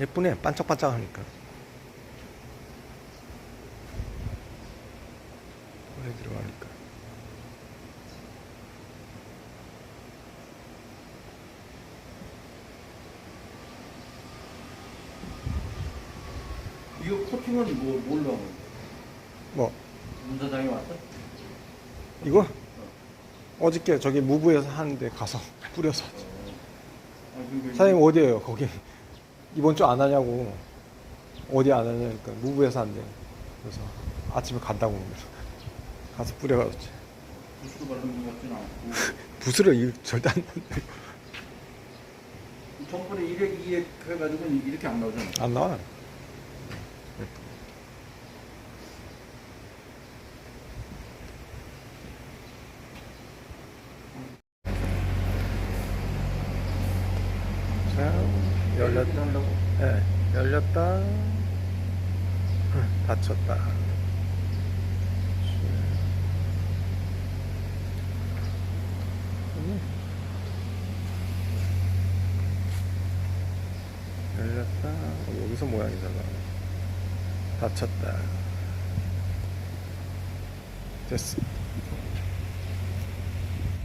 예쁘네. 반짝반짝하니까. 물에 들어가니까. 이거 코팅은 뭐 뭘로 하는 거야? 뭐? 문사장에 왔어? 이거? 어 저께 저기 무브에서 하는데 가서 뿌려서. 왔지. 아, 그러니까 사장님 어디에요 거기 이번 주 안 하냐고. 어디 안 하냐 니까 무브에서 한대 그래서 아침에 간다고 그러면서 가서 뿌려가졌지. 부스로 바르는 것 같진 않고. 붓으로 일 절대 안 나온대 전번에 1액, 2액 해가지고 이렇게 안 나오잖아 안 나와 열렸다 이렇게 한다고? 네, 열렸다. 응, 닫혔다. 음. 열렸다. 어, 여기서 모양이잖아 닫혔다. 됐어